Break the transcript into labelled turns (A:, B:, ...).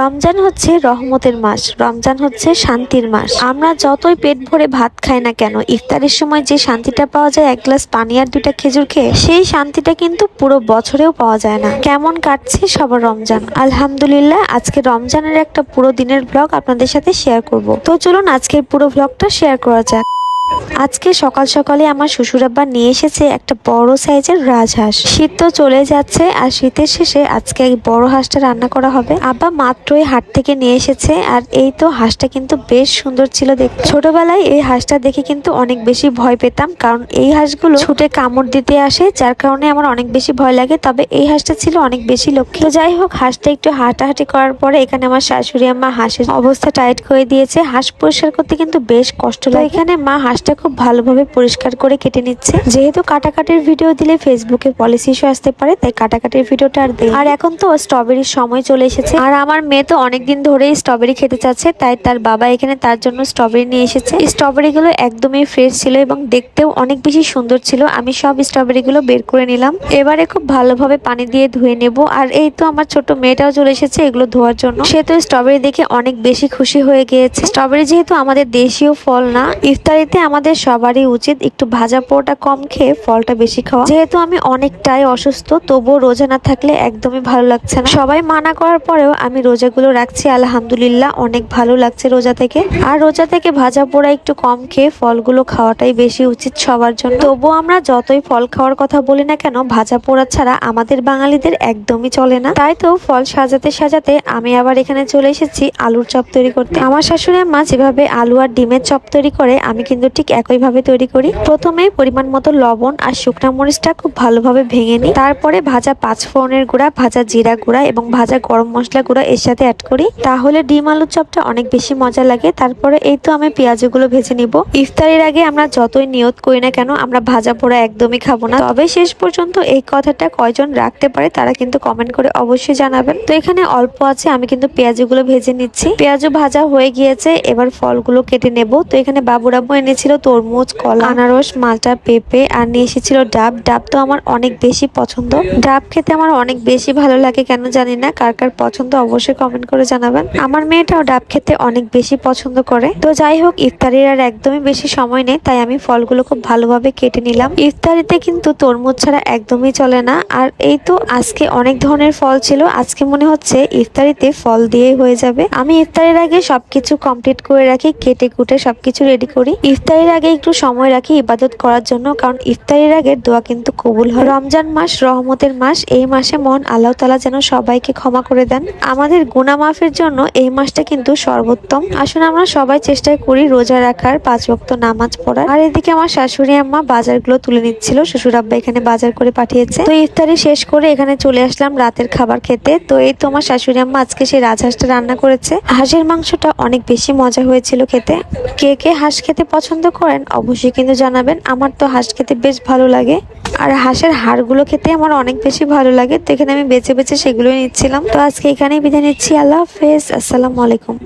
A: রমজান হচ্ছে রহমতের মাস, রমজান হচ্ছে শান্তির মাস। আমরা যতই পেট ভরে ভাত খাই না কেন, ইফতারের সময় যে শান্তিটা পাওয়া যায়, এক গ্লাস পানি আর দুইটা খেজুর খেয়ে, সেই শান্তিটা কিন্তু পুরো বছরেও পাওয়া যায় না। কেমন কাটছে সবার রমজান? আলহামদুলিল্লাহ, আজকে রমজানের একটা পুরো দিনের ব্লগ আপনাদের সাথে শেয়ার করব। তো চলুন আজকের পুরো ব্লগটা শেয়ার করা যাক। আজকে সকাল সকালে আমার শ্বশুরাব্বা নিয়ে এসেছে একটা বড় সাইজের রাজহাঁস। শীত তো চলে যাচ্ছে আর শীতের শেষে আজকে এই বড় হাঁসটা রান্না করা হবে। আব্বা মাত্রই হাট থেকে নিয়ে এসেছে আর এই তো হাঁসটা কিন্তু বেশ সুন্দর ছিল দেখতে। ছোটবেলায় এই হাঁসটা দেখে কিন্তু অনেক বেশি ভয় পেতাম কারণ এই হাঁসগুলো ছুটে কামড় দিতে আসে, যার কারণে আমার অনেক বেশি ভয় লাগে। তবে এই হাঁসটা ছিল অনেক বেশি লক্ষ্মী। যাই হোক, হাঁসটা একটু হাঁটাহাঁটি করার পরে এখানে আমার শাশুড়ি আম্মা হাঁসের অবস্থা টাইট করে দিয়েছে। হাঁস পরিষ্কার করতে কিন্তু বেশ কষ্ট লাগে। এখানে মা হাঁসটা খুব ভালোভাবে পরিষ্কার করে কেটে নিচ্ছে। যেহেতু কাটাকাটির ভিডিও দিলে ফেসবুকে পলিসি ইস্যু আসতে পারে, তাই কাটাকাটির ভিডিওটা আর দেই। আর এখন তো স্ট্রবেরির সময় চলে এসেছে। আর আমার মেয়ে তো অনেকদিন ধরেই স্ট্রবেরি খেতে চাচ্ছে, তাই তার বাবা এখানে তার জন্য স্ট্রবেরি নিয়ে এসেছে। স্ট্রবেরি গুলো একদমই ফ্রেশ ছিল এবং দেখতেও অনেক বেশি সুন্দর ছিল। আমি সব স্ট্রবেরি গুলো বের করে নিলাম। এবারে খুব ভালোভাবে পানি দিয়ে ধুয়ে নেব। আর এই তো আমার ছোট মেয়েটাও চলে এসেছে এগুলো ধোয়ার জন্য। সে তো স্ট্রবেরি দেখে অনেক বেশি খুশি হয়ে গিয়েছে। স্ট্রবেরি যেহেতু আমাদের দেশীয় ফল না, ইফতারিতে আমাদের সবারই উচিত একটু ভাজা পোড়াটা কম খেয়ে ফলটা বেশি খাওয়া। যেহেতু আমি অনেকটাই অসুস্থ, তবুও রোজা না থাকলে একদমই ভালো লাগছে না। সবাই মানা করার পরেও আমি রোজাগুলো রাখছি, আলহামদুলিল্লাহ অনেক ভালো লাগছে রোজা থেকে। আর রোজা থেকে ভাজা পোড়া একটু কম খেয়ে ফলগুলো খাওয়াটাই বেশি উচিত সবার জন্য। তবুও আমরা যতই ফল খাওয়ার কথা বলি না কেন, ভাজা পোড়া ছাড়া আমাদের বাঙালিদের একদমই চলে না। তাই তো ফল সাজাতে সাজাতে আমি আবার এখানে চলে এসেছি আলুর চপ তৈরি করতে। আমার শাশুড়ি মা যেভাবে আলু আর ডিমের চপ তৈরি করে, আমি কিন্তু ঠিক একইভাবে তৈরি করি। প্রথমে পরিমাণ মতো লবণ আর শুকনা মরিচটা খুব ভালোভাবে ভেঙে নিই। তারপরে ভাজা পাঁচ ফোড়নের গুঁড়া, ভাজা জিরা গুঁড়া এবং ভাজা গরম মশলা গুঁড়া এর সাথে অ্যাড করি। তাহলে ডিম আলুর চপটা অনেক বেশি মজা লাগে। তারপরে এই তো আমি পেঁয়াজগুলো ভেজে নিব। ইফতারির আগে আমরা যতই নিয়ত করি না কেন আমরা ভাজা পোড়া একদমই খাব না। তবে শেষ পর্যন্ত এই কথাটা কয়জন রাখতে পারে তারা কিন্তু কমেন্ট করে অবশ্যই জানাবেন। তো এখানে অল্প আছে, আমি কিন্তু পেঁয়াজগুলো ভেজে নিচ্ছি। পেঁয়াজও ভাজা হয়ে গিয়েছে, এবার ফলগুলো কেটে নেব। তো এখানে বাবুরাব্বু এনেছিল তরমুজ, কলা, আনারস, মালটা, পেঁপে, আর নিয়ে এসেছিল ডাব। ডাব তো আমার অনেক বেশি পছন্দ। ডাব খেতে আমার অনেক বেশি ভালো লাগে, কেন জানি না। কার কার পছন্দ অবশ্যই কমেন্ট করে জানাবেন। আমার মেয়েটাও ডাব খেতে অনেক বেশি পছন্দ করে। তো যাই হোক, ইফতারির আর একদমই বেশি সময় নেই, তাই আমি ফলগুলো খুব ভালোভাবে কেটে নিলাম। ইফতারিতে কিন্তু তরমুজ ছাড়া একদমই চলে না। আর এই তো আজকে অনেক ধরনের ফল ছিল। আজকে মনে হচ্ছে ইফতারিতে ফল দিয়েই হয়ে যাবে। আমি ইফতারের আগে সবকিছু কমপ্লিট করে রাখি কেটে কুটে সবকিছু রেডি করি। ইফতারের আগে একটু সময় রাখি ইবাদত করার জন্য, কারণ ইফতারের আগে দোয়া কিন্তু কবুল হয়। রমজান মাস, রহমতের মাস, এই মাসে মন আল্লাহ তালা যেন সবাইকে ক্ষমা করে দেন। আমাদের গুনা মাফের জন্য এই মাসটা কিন্তু সর্বোত্তম। আসুন আমরা সবাই চেষ্টা করি রোজা রাখার, পাঁচ ওয়াক্ত নামাজ পড়ার। আর এদিকে আমার শাশুড়ি আম্মা বাজারগুলো তুলে নিচ্ছিল, শ্বশুর আব্বা এখানে বাজার করে পাঠিয়েছে। তো ইফতারি শেষ করে এখানে চলে আসলাম রাতের খাবার খেতে। তো এই তো আমার শাশুড়ি আম্মা আজকে সেই রাজহাঁসটা রান্না করেছে। হাঁসের মাংসটা অনেক বেশি মজা হয়েছিল খেতে। কে কে হাঁস খেতে পছন্দ করেন, অবশ্যই কিন্তু জানাবেন। আমার তো হাঁস খেতে বেশ ভালো লাগে। আর হাঁসের হাড়গুলো খেতে আমার অনেক বেশি ভালো লাগে। তো এখানে আমি বেছে বেছে সেগুলোই নিচ্ছিলাম। তো আজকে এখানেই বিদায় নিচ্ছি। আল্লাহ হাফেজ। আসসালামু আলাইকুম।